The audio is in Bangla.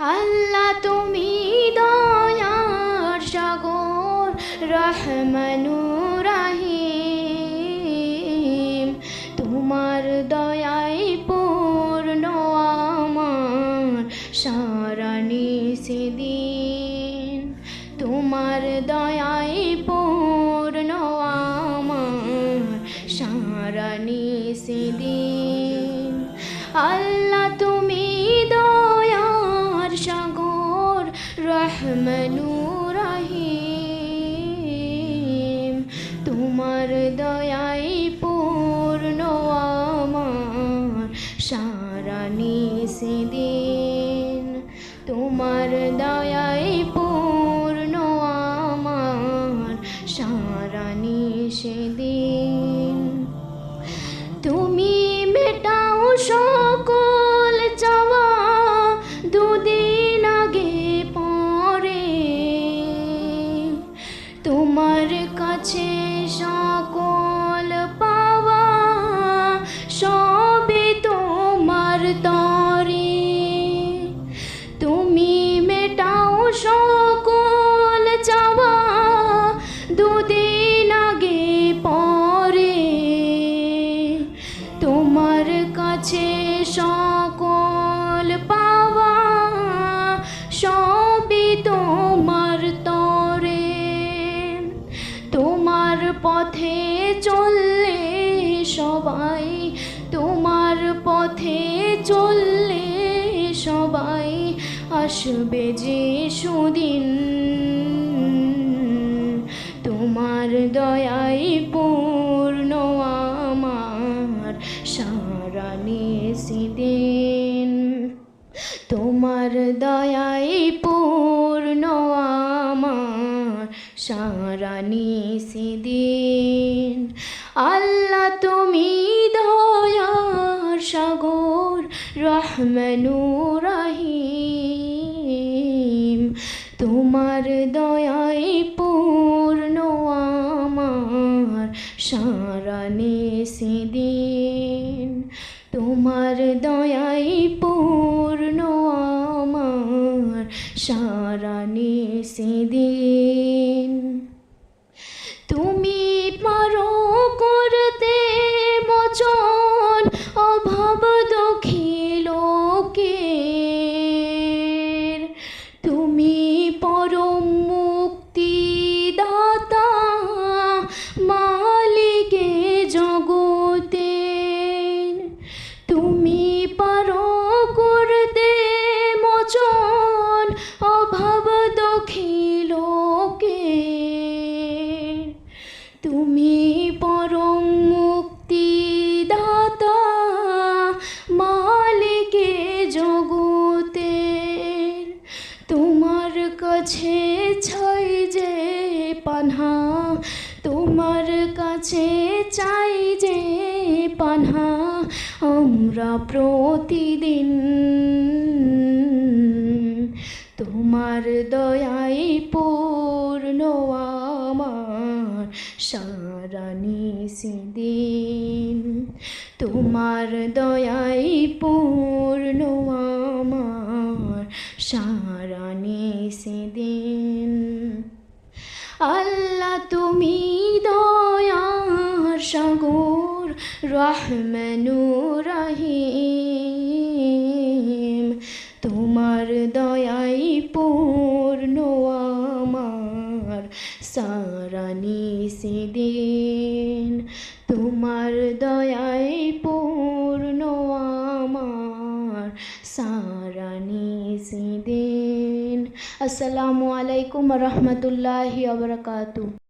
আল্লাহ তুমি দয়ার সাগর রহমানুর রাহিম। তোমার দয়াই পূর্ণ আমার সারা নিষেদিন তোমার দয়াই পূর্ণ আমার সারা নিষেদিন আল্লাহ রাহিম তোমার দয়াই পূর্ণ আমার সারা নিষেদিন তোমার দয়াই তোমার কাছে সকল সবাই, তোমার পথে চললে সবাই আসবে যে সুদিন। তোমার দয়াই পূর্ণ আমার সারা নিষিদিন তোমার দয়াই পূর্ণ আমার সারা নিষিদিন সাগর রহমানুর রাহিম, তোমার দয়াই পূর্ণ আমার সারা নিষেদিন তোমার দয়াই পূর্ণ আমার সারা নিষেদিন পরম মুক্তি দাতা মালিকে জগতের তোমার কাছে ছাই যে পানহা, তোমার কাছে চাই যে পানহা, আমরা প্রতিদিন তোমার দয়াই পূর্ণ আমার সারা নিষেদিন তোমার দয়াই পূর্ণ আমার সারা নিষেদিন আল্লাহ তুমি দয়ার সাগর রহমানুর সারা নিষেদিন তোমার দয়াই পূর্ণ আমার সারা নিষেদিন আসসালামু আলাইকুম রহমতুল্লাহি আবরকাতু